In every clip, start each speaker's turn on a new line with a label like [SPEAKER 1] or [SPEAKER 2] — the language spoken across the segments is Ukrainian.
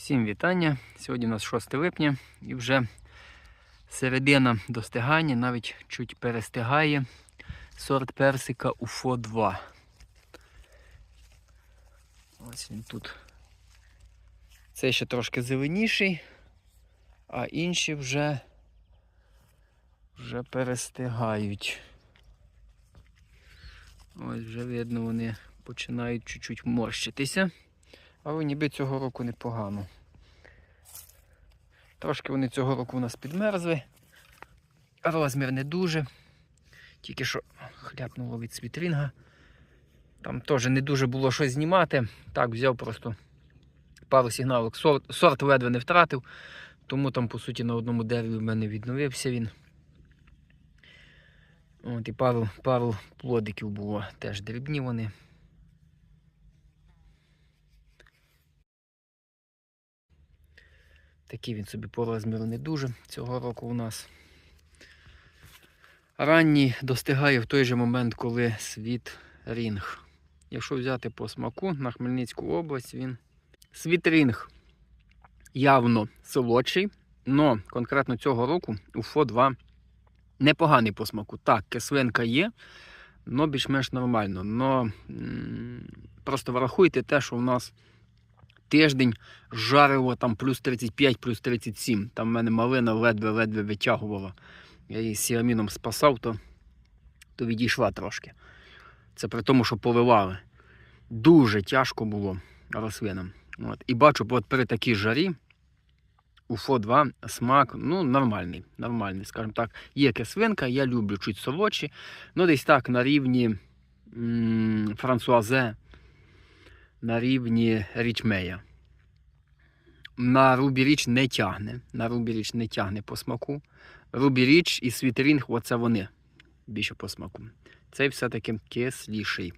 [SPEAKER 1] Всім вітання. Сьогодні у нас 6 липня і вже середина достигання, навіть чуть перестигає сорт персика УФО 2. Ось він тут. Цей ще трошки зеленіший, а інші вже, вже перестигають. Ось вже видно, вони починають чуть-чуть морщитися. Але ніби цього року непогано. Трошки вони цього року у нас підмерзли. Розмір не дуже. Тільки що хляпнуло від світрінга. Там теж не дуже було що знімати. Так, взяв просто пару сигналок. Сорт, сорт ледве не втратив, тому там, по суті, на одному дереві в мене відновився він. От, і пару, пару плодиків було теж дрібні вони. Такий він собі по розміру не дуже цього року у нас. Ранній достигає в той же момент, коли світ рінг. Якщо взяти по смаку на Хмельницьку область, він світ рінг явно солодший, але конкретно цього року УФО 2 непоганий по смаку. Так, кислинка є, але більш-менш нормально. Но просто врахуйте те, що у нас тиждень жарило там плюс 35, плюс 37. Там в мене малина ледве-ледве витягувала. Я її сіаміном спасав, то, то відійшла трошки. Це при тому, що поливали. Дуже тяжко було рослинам. От. І бачу, от при такій жарі у ФО2 смак ну, нормальний. нормальний, скажімо так. Є кислинка, я люблю чуть солодші. Ну, десь так на рівні м- франсуазе, на рівні річмея. На Рубі Річ не тягне. На Рубі Річ не тягне по смаку. Рубі Річ і Світерінг, оце вони більше по смаку. Цей все-таки кисліший.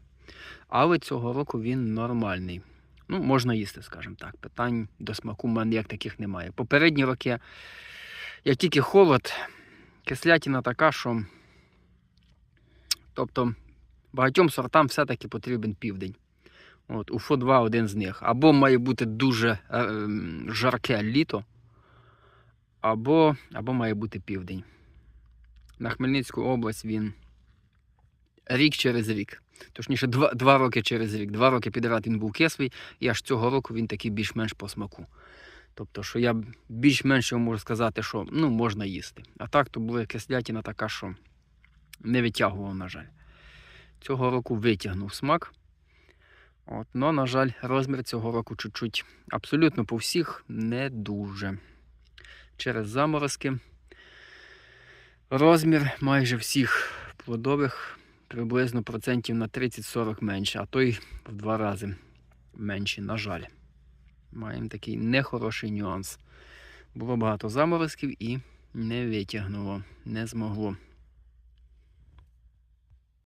[SPEAKER 1] Але цього року він нормальний. Ну, можна їсти, скажімо так. Питань до смаку в мене як таких немає. Попередні роки, як тільки холод, кислятина така, що. Тобто багатьом сортам все-таки потрібен південь. От, УФО 2 один з них. Або має бути дуже е, ем, жарке літо, або, або має бути південь. На Хмельницьку область він рік через рік. Точніше, два, два роки через рік. Два роки підряд він був кислий, і аж цього року він такий більш-менш по смаку. Тобто, що я більш-менш можу сказати, що ну, можна їсти. А так то була кислятина така, що не витягував, на жаль. Цього року витягнув смак. От, но, на жаль, розмір цього року чуть-чуть абсолютно по всіх не дуже. Через заморозки. Розмір майже всіх плодових приблизно процентів на 30-40 менше, а то й в два рази менше, на жаль. Маємо такий нехороший нюанс. Було багато заморозків і не витягнуло, не змогло